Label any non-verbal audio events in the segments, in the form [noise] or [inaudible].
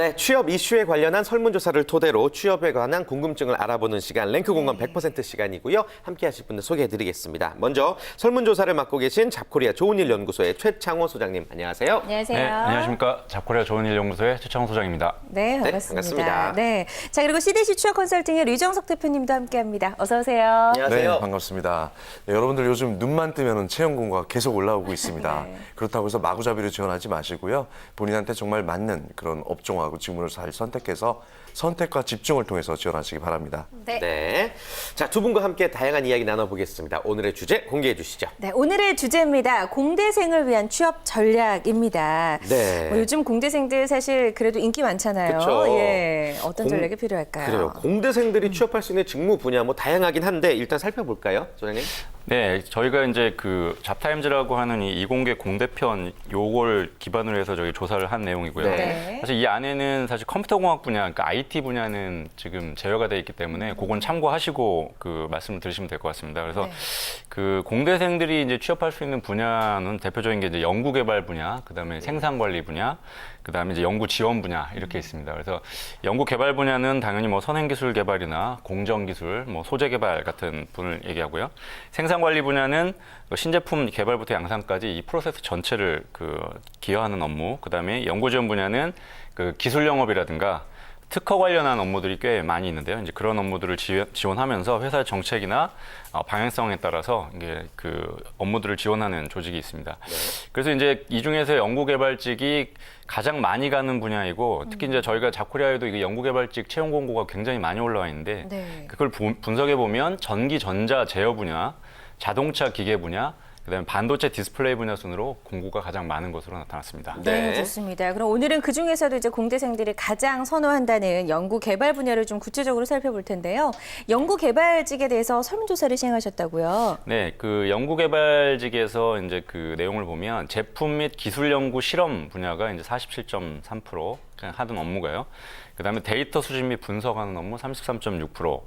네, 취업 이슈에 관련한 설문조사를 토대로 취업에 관한 궁금증을 알아보는 시간 랭크 공감 100% 시간이고요. 함께 하실 분들 소개해 드리겠습니다. 먼저 설문조사를 맡고 계신 잡코리아 좋은일 연구소의 최창호 소장님 안녕하세요. 안녕하세요. 네, 안녕하십니까. 잡코리아 좋은일 연구소의 최창호 소장입니다. 네, 네, 반갑습니다. 반갑습니다. 네. 자, 그리고 CDC 취업 컨설팅의 류정석 대표님도 함께 합니다. 어서 오세요. 안녕하세요. 네, 반갑습니다. 네, 여러분들 요즘 눈만 뜨면 채용 공고가 계속 올라오고 있습니다. [laughs] 네. 그렇다고 해서 마구잡이로 지원하지 마시고요. 본인한테 정말 맞는 그런 업종하고 직무를 잘 선택해서 선택과 집중을 통해서 지원하시기 바랍니다. 네. 네. 자, 두 분과 함께 다양한 이야기 나눠보겠습니다. 오늘의 주제 공개해 주시죠. 네, 오늘의 주제입니다. 공대생을 위한 취업 전략입니다. 네. 뭐 요즘 공대생들 사실 그래도 인기 많잖아요. 그쵸. 예. 어떤 공- 전략이 필요할까요? 그래요. 공대생들이 취업할 수 있는 직무 분야 뭐 다양하긴 한데 일단 살펴볼까요, 소장님? 네, 저희가 이제 그 잡타임즈라고 하는 이 이공계 공대편 요걸 기반으로 해서 저희 조사를 한 내용이고요. 네. 네. 사실 이 안에는 사실 컴퓨터공학 분야, 그러니까 IT 분야는 지금 제외가 돼 있기 때문에 그건 참고하시고 그 말씀을 드리시면 될 것 같습니다. 그래서 네. 그 공대생들이 이제 취업할 수 있는 분야는 대표적인 게 이제 연구개발 분야, 그다음에 생산관리 분야, 그다음에 이제 연구 지원 분야 이렇게 있습니다. 그래서 연구 개발 분야는 당연히 뭐 선행 기술 개발이나 공정 기술, 뭐 소재 개발 같은 분을 얘기하고요. 생산 관리 분야는 그 신제품 개발부터 양산까지 이 프로세스 전체를 그 기여하는 업무. 그다음에 연구 지원 분야는 그 기술 영업이라든가 특허 관련한 업무들이 꽤 많이 있는데요. 이제 그런 업무들을 지- 지원하면서 회사의 정책이나 어, 방향성에 따라서 이게 그 업무들을 지원하는 조직이 있습니다. 그래서 이제 이 중에서 연구개발직이 가장 많이 가는 분야이고 특히 이제 저희가 자코리아에도 이 연구개발직 채용 공고가 굉장히 많이 올라와 있는데 네. 그걸 보- 분석해 보면 전기 전자 제어 분야, 자동차 기계 분야, 그다음에 반도체 디스플레이 분야 순으로 공고가 가장 많은 것으로 나타났습니다. 네, 네. 좋습니다. 그럼 오늘은 그 중에서도 이제 공대생들이 가장 선호한다는 연구 개발 분야를 좀 구체적으로 살펴볼 텐데요. 연구 개발직에 대해서 설문조사를 시행하셨다고요. 네, 그 연구 개발직에서 이제 그 내용을 보면 제품 및 기술 연구 실험 분야가 이제 47.3% 그냥 하던 업무가요. 그다음에 데이터 수집 및 분석하는 업무 33.6%,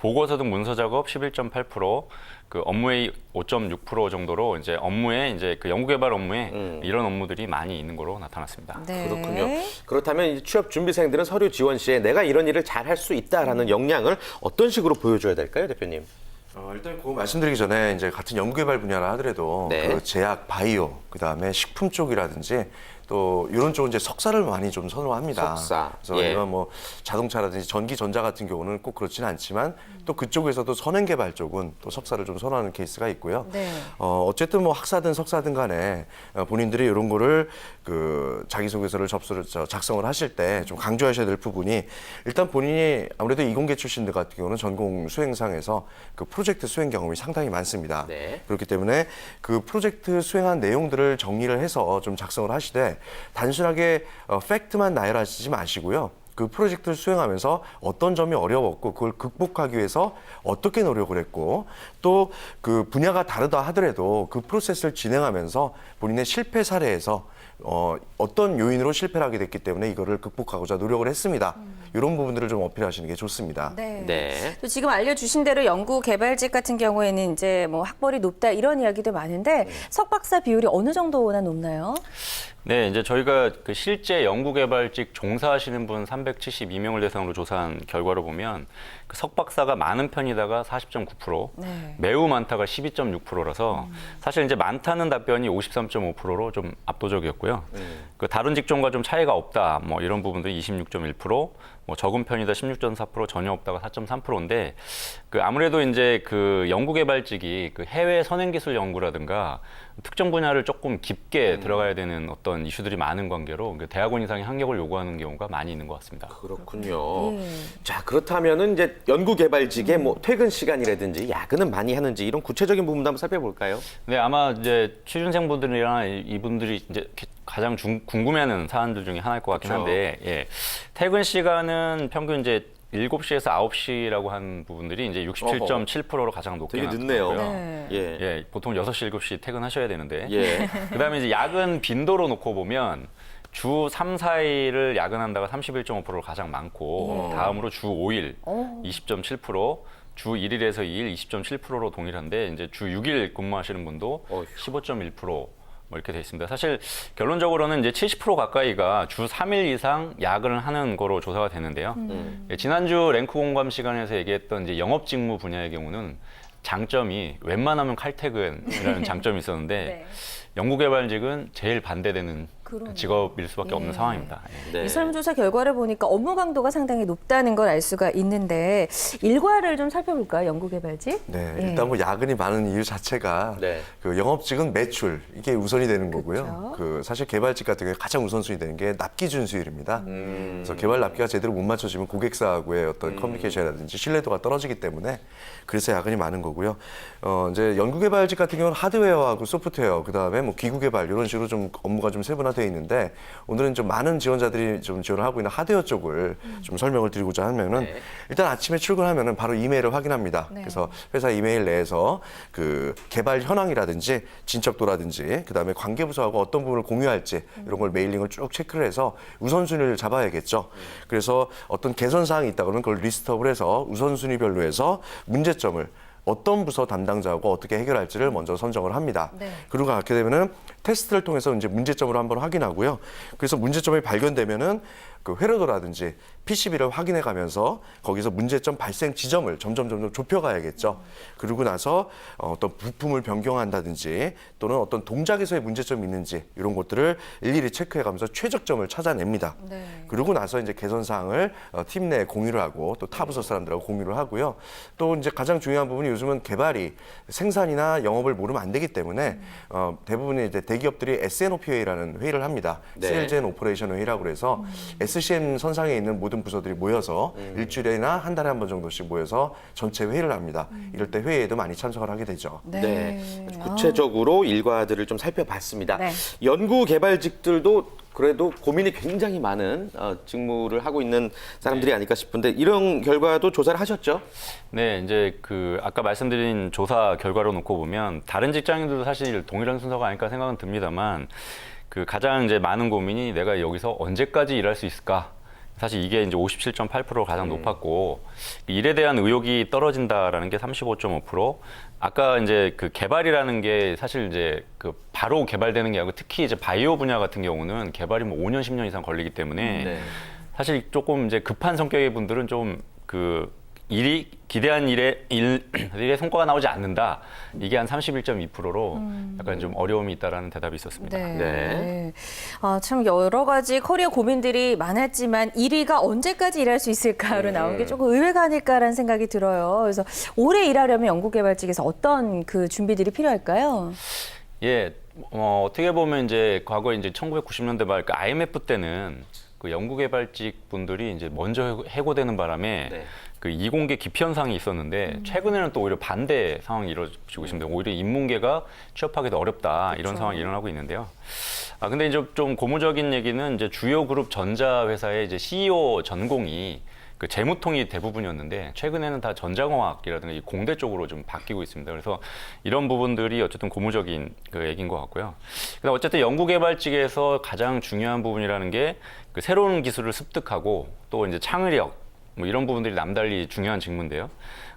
보고서 등 문서 작업 11.8%, 그 업무의 5.6% 정도로 이제 업무에 이제 그 연구개발 업무에 음. 이런 업무들이 많이 있는 거로 나타났습니다. 네. 그렇군요. 그렇다면 이 취업 준비생들은 서류 지원 시에 내가 이런 일을 잘 할 수 있다라는 역량을 어떤 식으로 보여줘야 될까요, 대표님? 어, 일단 그거 말씀드리기 전에 이제 같은 연구개발 분야라 하더라도 네. 그 제약, 바이오, 그 다음에 식품 쪽이라든지 또 이런 쪽은 이제 석사를 많이 좀 선호합니다. 석사, 그래서 예. 이런 뭐 자동차라든지 전기 전자 같은 경우는 꼭 그렇지는 않지만 또 그쪽에서도 선행 개발 쪽은 또 석사를 좀 선호하는 케이스가 있고요. 네. 어, 어쨌든 뭐 학사든 석사든 간에 어, 본인들이 이런 거를 그 자기소개서를 접수를 저 작성을 하실 때 좀 강조하셔야 될 부분이 일단 본인이 아무래도 이공계 출신들 같은 경우는 전공 수행상에서 그 프로젝트 수행 경험이 상당히 많습니다. 네. 그렇기 때문에 그 프로젝트 수행한 내용들을 정리를 해서 좀 작성을 하시되 단순하게 어, 팩트만 나열하시지 마시고요. 그 프로젝트를 수행하면서 어떤 점이 어려웠고 그걸 극복하기 위해서 어떻게 노력을 했고 또 그 분야가 다르다 하더라도 그 프로세스를 진행하면서 본인의 실패 사례에서 어, 어떤 요인으로 실패를 하게 됐기 때문에 이거를 극복하고자 노력을 했습니다. 이런 부분들을 좀 어필하시는 게 좋습니다. 네. 네. 또 지금 알려주신 대로 연구 개발직 같은 경우에는 이제 뭐 학벌이 높다 이런 이야기도 많은데 석박사 비율이 어느 정도나 높나요? 네, 이제 저희가 그 실제 연구개발직 종사하시는 분 372명을 대상으로 조사한 결과를 보면 그 석박사가 많은 편이다가 40.9%, 네. 매우 많다가 12.6%라서 사실 이제 많다는 답변이 53.5%로 좀 압도적이었고요. 그 다른 직종과 좀 차이가 없다, 뭐 이런 부분들이 26.1%, 뭐 적은 편이다 16.4%, 전혀 없다가 4.3%인데 그 아무래도 이제 그 연구개발직이 그 해외 선행기술 연구라든가 특정 분야를 조금 깊게 들어가야 되는 어떤 이슈들이 많은 관계로 그 대학원 이상의 학력을 요구하는 경우가 많이 있는 것 같습니다. 그렇군요. 예. 자, 그렇다면은 이제 연구개발직의 뭐 퇴근 시간이라든지 야근은 많이 하는지 이런 구체적인 부분도 한번 살펴볼까요? 네, 아마 이제 취준생분들이나 이- 이분들이 이제 기- 가장 중- 궁금해하는 사안들 중에 하나일 것 같긴 그렇죠. 한데, 예. 퇴근 시간은 평균 이제 7시에서 9시라고 한 부분들이 이제 67.7%로 가장 높게 되게 늦네요. 네. 예. 예, 보통 6시, 7시 퇴근하셔야 되는데. 예. [laughs] 그다음에 이제 야근 빈도로 놓고 보면 주 3, 4일을 야근한다가 31.5%로 가장 많고 다음으로 주 5일 오. 20.7%, 주 1일에서 2일 20.7%로 동일한데 이제 주 6일 근무하시는 분도 어휴. 15.1%, 뭐 이렇게 돼 있습니다. 사실 결론적으로는 이제 70% 가까이가 주 3일 이상 야근을 하는 거로 조사가 되는데요. 예, 지난주 랭크 공감 시간에서 얘기했던 이제 영업 직무 분야의 경우는 장점이 웬만하면 칼퇴근이라는 [laughs] 장점이 있었는데 네. 연구개발직은 제일 반대되는 그러네요. 직업일 수밖에 없는 예. 상황입니다. 예. 네. 이 설문조사 결과를 보니까 업무 강도가 상당히 높다는 걸 알 수가 있는데 일과를 좀 살펴볼까요? 연구개발직? 네, 예. 일단 뭐 야근이 많은 이유 자체가 네. 그 영업직은 매출 이게 우선이 되는 거고요. 그렇죠. 그 사실 개발직 같은 경우에 가장 우선순위 되는 게 납기 준수율입니다. 그래서 개발 납기가 제대로 못 맞춰지면 고객사하고의 어떤 커뮤니케이션이라든지 신뢰도가 떨어지기 때문에 그래서 야근이 많은 거고요. 어 이제 연구개발직 같은 경우는 하드웨어하고 소프트웨어 그 다음에 뭐 기구 개발 이런 식으로 좀 업무가 좀 세분화 되어 있는데 오늘은 좀 많은 지원자들이 좀 지원을 하고 있는 하드웨어 쪽을 좀 설명을 드리고자 하면은 네. 일단 아침에 출근하면은 바로 이메일을 확인합니다. 네. 그래서 회사 이메일 내에서 그 개발 현황이라든지 진척도라든지 그다음에 관계 부서하고 어떤 부분을 공유할지 이런 걸 메일링을 쭉 체크를 해서 우선순위를 잡아야겠죠. 그래서 어떤 개선 사항이 있다 그러면 그걸 리스트업을 해서 우선순위별로 해서 문제점을 어떤 부서 담당자하고 어떻게 해결할지를 먼저 선정을 합니다. 네. 그리고 갖게 되면은 테스트를 통해서 이제 문제점을 한번 확인하고요. 그래서 문제점이 발견되면은 그 회로도라든지 PCB를 확인해 가면서 거기서 문제점 발생 지점을 점점 점점 좁혀가야겠죠. 그러고 나서 어, 어떤 부품을 변경한다든지 또는 어떤 동작에서의 문제점이 있는지 이런 것들을 일일이 체크해 가면서 최적점을 찾아냅니다. 네. 그러고 나서 이제 개선 사항을 어, 팀 내에 공유를 하고 또 타부서 사람들하고 공유를 하고요. 또 이제 가장 중요한 부분이 요즘은 개발이 생산이나 영업을 모르면 안 되기 때문에 어, 대부분의 이제 대기업들이 SNOP 회의라는 회의를 합니다. 네. 세일즈 앤 오퍼레이션 회의라고 그래서 SCM 선상에 있는 모든 부서들이 모여서 일주일이나 한 달에 한 번 정도씩 모여서 전체 회의를 합니다. 이럴 때 회의에도 많이 참석을 하게 되죠. 네. 구체적으로 일과들을 좀 살펴봤습니다. 네. 연구 개발직들도 그래도 고민이 굉장히 많은 어, 직무를 하고 있는 사람들이 아닐까 싶은데 이런 결과도 조사를 하셨죠? 네, 이제 그 아까 말씀드린 조사 결과로 놓고 보면 다른 직장인들도 사실 동일한 순서가 아닐까 생각은 듭니다만 그 가장 이제 많은 고민이 내가 여기서 언제까지 일할 수 있을까? 사실 이게 이제 57.8%가 가장 높았고 일에 대한 의욕이 떨어진다라는 게 35.5%. 아까 이제 그 개발이라는 게 사실 이제 그 바로 개발되는 게 아니고 특히 이제 바이오 분야 같은 경우는 개발이 뭐 5년 10년 이상 걸리기 때문에 네. 사실 조금 이제 급한 성격의 분들은 좀그 일이 기대한 일에 일, [clears throat] 일의 성과가 나오지 않는다. 이게 한 31.2%로 약간 좀 어려움이 있다라는 대답이 있었습니다. 네. 네. 아, 참 여러 가지 커리어 고민들이 많았지만 1위가 언제까지 일할 수 있을까로 나온 게 조금 의외가 아닐까라는 생각이 들어요. 그래서 오래 일하려면 연구개발직에서 어떤 그 준비들이 필요할까요? 예, 어, 어떻게 보면 이제 과거 이제 1990년대 말 그 IMF 때는 그 연구개발직 분들이 이제 먼저 해고되는 바람에 네. 그 이공계 기피 현상이 있었는데 최근에는 또 오히려 반대 상황이 이루어지고 있습니다. 오히려 인문계가 취업하기도 어렵다 이런 상황이 일어나고 있는데요. 아 근데 이제 좀 고무적인 얘기는 이제 주요 그룹 전자 회사의 이제 CEO 전공이 그 재무통이 대부분이었는데 최근에는 다 전자공학이라든가 이 공대 쪽으로 좀 바뀌고 있습니다. 그래서 이런 부분들이 어쨌든 고무적인 그 얘기인 것 같고요. 그다음 어쨌든 연구개발직에서 가장 중요한 부분이라는 게 그 새로운 기술을 습득하고 또 이제 창의력 뭐 이런 부분들이 남달리 중요한 직무인데요.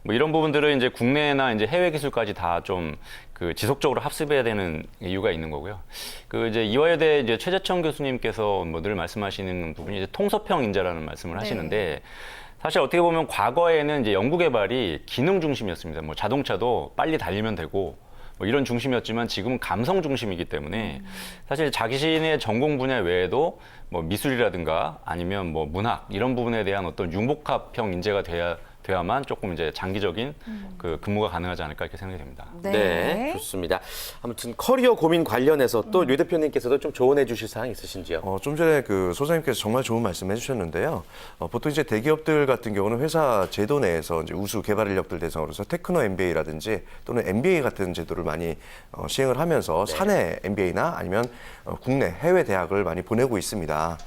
뭐 이런 부분들을 이제 국내나 이제 해외 기술까지 다 좀 그 지속적으로 합습해야 되는 이유가 있는 거고요. 그 이제 이화여대 이제 최재청 교수님께서 뭐 늘 말씀하시는 부분이 이제 통섭형 인재라는 말씀을 하시는데 사실 어떻게 보면 과거에는 이제 연구 개발이 기능 중심이었습니다. 뭐 자동차도 빨리 달리면 되고 뭐 이런 중심이었지만 지금은 감성 중심이기 때문에 사실 자신의 전공 분야 외에도 뭐 미술이라든가 아니면 뭐 문학 이런 부분에 대한 어떤 융복합형 인재가 돼야 돼야만 조금 이제 장기적인 그 근무가 가능하지 않을까 이렇게 생각이 됩니다. 네. 좋습니다. 아무튼 커리어 고민 관련해서 또유 대표님께서도 좀 조언해 주실 사항 있으신지요? 어, 좀 전에 그 소장님께서 정말 좋은 말씀 해주셨는데요. 어, 보통 이제 대기업들 같은 경우는 회사 제도 내에서 이제 우수 개발 인력들 대상으로서 테크노 MBA라든지 또는 MBA 같은 제도를 많이 어, 시행을 하면서 사내 MBA나 아니면 어, 국내 해외 대학을 많이 보내고 있습니다.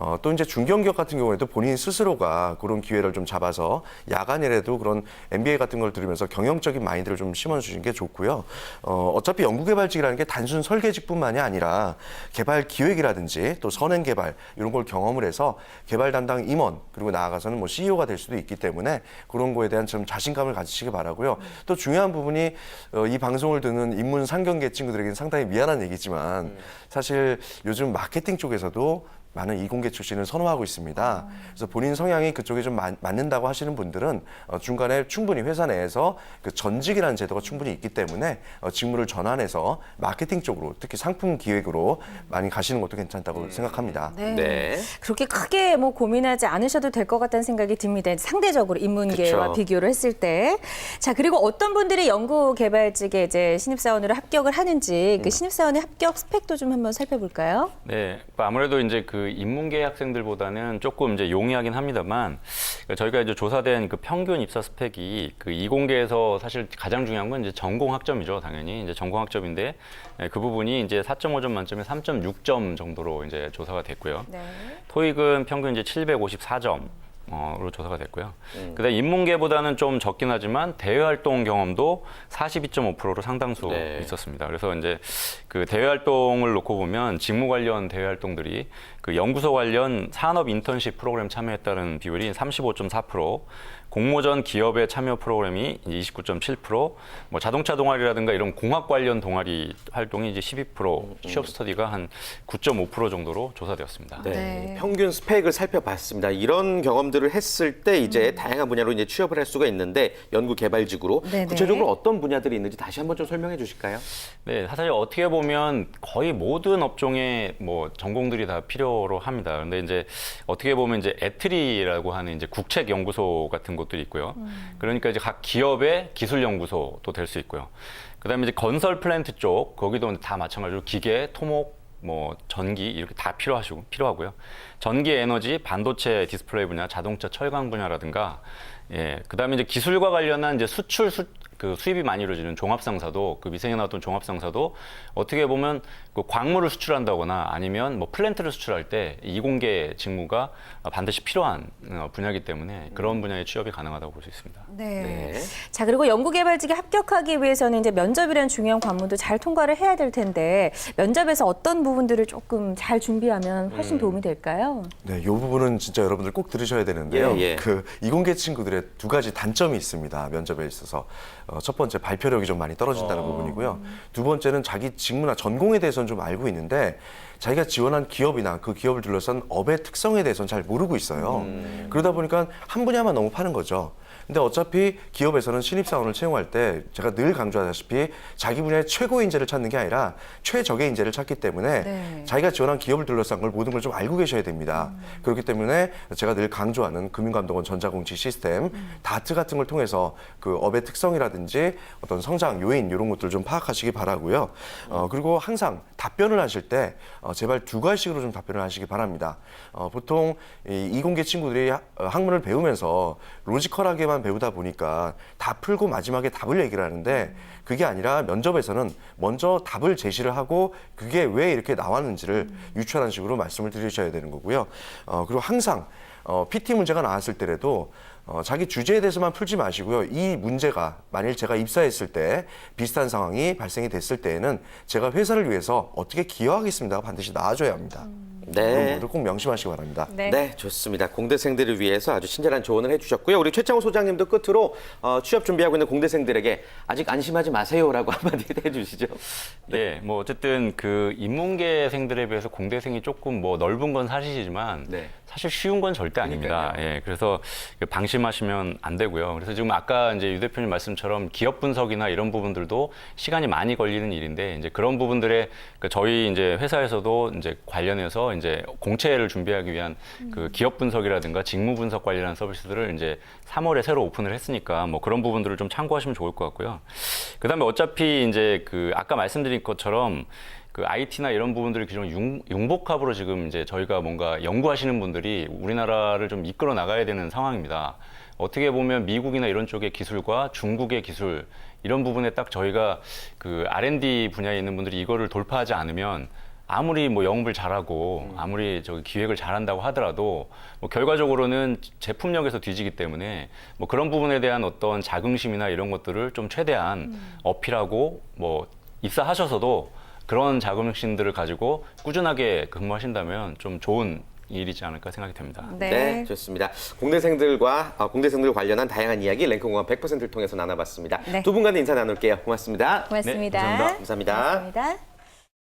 어, 또 이제 중견기업 같은 경우에도 본인 스스로가 그런 기회를 좀 잡아서 야간이라도 그런 MBA 같은 걸 들으면서 경영적인 마인드를 좀 심어주시는 게 좋고요. 어, 어차피 연구개발직이라는 게 단순 설계직뿐만이 아니라 개발 기획이라든지 또 선행 개발 이런 걸 경험을 해서 개발 담당 임원 그리고 나아가서는 뭐 CEO가 될 수도 있기 때문에 그런 거에 대한 좀 자신감을 가지시기 바라고요. 또 중요한 부분이 어, 이 방송을 듣는 인문 상경계 친구들에게는 상당히 미안한 얘기지만 사실 요즘 마케팅 쪽에서도 많은 이공계 출신을 선호하고 있습니다. 그래서 본인 성향이 그쪽에 좀 맞, 맞는다고 하시는 분들은 어, 중간에 충분히 회사 내에서 그 전직이라는 제도가 충분히 있기 때문에 어, 직무를 전환해서 마케팅 쪽으로 특히 상품 기획으로 많이 가시는 것도 괜찮다고 생각합니다. 네. 네. 그렇게 크게 뭐 고민하지 않으셔도 될 것 같다는 생각이 듭니다. 상대적으로 인문계와 그쵸. 비교를 했을 때. 자, 그리고 어떤 분들이 연구개발직에 이제 신입사원으로 합격을 하는지 음. 그 신입사원의 합격 스펙도 좀 한번 살펴볼까요? 네, 뭐 아무래도 이제 그 인문계 학생들보다는 조금 이제 용이하긴 합니다만 그러니까 저희가 이제 조사된 그 평균 입사 스펙이 그 이공계에서 사실 가장 중요한 건 이제 전공 학점이죠, 당연히 이제 전공 학점인데 네, 그 부분이 이제 4.5점 만점에 3.6점 정도로 이제 조사가 됐고요. 네. 토익은 평균 이제 754점. 어로 조사가 됐고요. 음. 그다음 인문계보다는 좀 적긴 하지만 대외 활동 경험도 42.5%로 상당수 네. 있었습니다. 그래서 이제 그 대외 활동을 놓고 보면 직무 관련 대외 활동들이 그 연구소 관련 산업 인턴십 프로그램 참여했다는 비율이 35.4%, 공모전 기업의 참여 프로그램이 이제 29.7%, 뭐 자동차 동아리라든가 이런 공학 관련 동아리 활동이 이제 12%, 취업 스터디가 한 9.5% 정도로 조사되었습니다. 네. 네. 평균 스펙을 살펴봤습니다. 이런 경험들을 했을 때 이제 다양한 분야로 이제 취업을 할 수가 있는데 연구 개발직으로 네네. 구체적으로 어떤 분야들이 있는지 다시 한번 좀 설명해 주실까요? 네, 사실 어떻게 보면 거의 모든 업종에 뭐 전공들이 다 필요로 합니다. 근데 이제 어떻게 보면 이제 에트리라고 하는 이제 국책 연구소 같은 곳들이 있고요. 그러니까 이제 각 기업의 기술 연구소도 될 수 있고요. 그다음에 이제 건설 플랜트 쪽 거기도 다 마찬가지로 기계, 토목 뭐 전기 이렇게 다 필요하시고 필요하고요. 전기 에너지, 반도체 디스플레이 분야, 자동차 철강 분야라든가 예, 그다음에 이제 기술과 관련한 이제 수출 수, 그 수입이 많이 이루어지는 종합상사도 그 미생에 나왔던 종합상사도 어떻게 보면 그 광물을 수출한다거나 아니면 뭐 플랜트를 수출할 때 이공계 직무가 반드시 필요한 어, 분야이기 때문에 그런 분야의 취업이 가능하다고 볼 수 있습니다. 네. 네. 자, 그리고 연구개발직에 합격하기 위해서는 이제 면접이라는 중요한 관문도 잘 통과를 해야 될 텐데 면접에서 어떤 부분들을 조금 잘 준비하면 훨씬 도움이 될까요? 네, 이 부분은 진짜 여러분들 꼭 들으셔야 되는데요. 예, 예. 그 이공계 친구들의 두 가지 단점이 있습니다. 면접에 있어서 어, 첫 번째 발표력이 좀 많이 떨어진다는 부분이고요. 두 번째는 자기 직무나 전공에 대해서는 좀 알고 있는데 자기가 지원한 기업이나 그 기업을 둘러싼 업의 특성에 대해서는 잘 모르고 있어요. 그러다 보니까 한 분야만 너무 파는 거죠. 근데 어차피 기업에서는 신입사원을 채용할 때 제가 늘 강조하다시피 자기 분야의 최고 인재를 찾는 게 아니라 최적의 인재를 찾기 때문에 네. 자기가 지원한 기업을 둘러싼 걸 모든 걸 좀 알고 계셔야 됩니다. 그렇기 때문에 제가 늘 강조하는 금융감독원 전자공시 시스템 다트 같은 걸 통해서 그 업의 특성이라든지 어떤 성장 요인 이런 것들을 좀 파악하시기 바라고요. 어, 그리고 항상 답변을 하실 때 어, 제발 두 가지식으로 좀 답변을 하시기 바랍니다. 어, 보통 이 이공계 친구들이 하- 어, 학문을 배우면서 로지컬하게 만 배우다 보니까 다 풀고 마지막에 답을 얘기를 하는데 그게 아니라 면접에서는 먼저 답을 제시를 하고 그게 왜 이렇게 나왔는지를 유추하는 식으로 말씀을 드리셔야 되는 거고요. 어, 그리고 항상 어, PT 문제가 나왔을 때라도 어, 자기 주제에 대해서만 풀지 마시고요. 이 문제가 만일 제가 입사했을 때 비슷한 상황이 발생이 됐을 때에는 제가 회사를 위해서 어떻게 기여하겠습니다가 반드시 나와줘야 합니다. 그런 네. 꼭 명심하시기 바랍니다. 네. 좋습니다. 공대생들을 위해서 아주 친절한 조언을 해주셨고요. 우리 최창호 소장님도 끝으로 어, 취업 준비하고 있는 공대생들에게 아직 안심하지 마세요라고 [laughs] 한마디 해주시죠. 네, 뭐 어쨌든 그 인문계생들에 비해서 공대생이 조금 뭐 넓은 건 사실이지만 네. 사실 쉬운 건 절대 아닙니다. 예, 그래서 그 방심하시면 안 되고요. 그래서 지금 아까 이제 유 대표님 말씀처럼 기업 분석이나 이런 부분들도 시간이 많이 걸리는 일인데 이제 그런 부분들에 그 저희 이제 회사에서도 이제 관련해서 이제 공채를 준비하기 위한 그 기업 분석이라든가 직무 분석 관련한 서비스들을 이제 3월에 새로 오픈을 했으니까 뭐 그런 부분들을 좀 참고하시면 좋을 것 같고요. 그다음에 어차피 이제 그 아까 말씀드린 것처럼 그 IT나 이런 부분들이 기존 융, 융복합으로 지금 이제 저희가 뭔가 연구하시는 분들이 우리나라를 좀 이끌어 나가야 되는 상황입니다. 어떻게 보면 미국이나 이런 쪽의 기술과 중국의 기술 이런 부분에 딱 저희가 그 R&D 분야에 있는 분들이 이거를 돌파하지 않으면 아무리 뭐 영업을 잘하고 아무리 저기 기획을 잘한다고 하더라도 뭐 결과적으로는 제품력에서 뒤지기 때문에 뭐 그런 부분에 대한 어떤 자긍심이나 이런 것들을 좀 최대한 어필하고 뭐 입사하셔서도 그런 자긍심들을 가지고 꾸준하게 근무하신다면 좀 좋은 일이지 않을까 생각이 됩니다. 네. 좋습니다. 공대생들과 아, 공대생들 관련한 다양한 이야기 랭크공원 100%를 통해서 나눠봤습니다. 네. 두 분과는 인사 나눌게요. 고맙습니다. 고맙습니다. 네, 감사합니다. 감사합니다. 고맙습니다.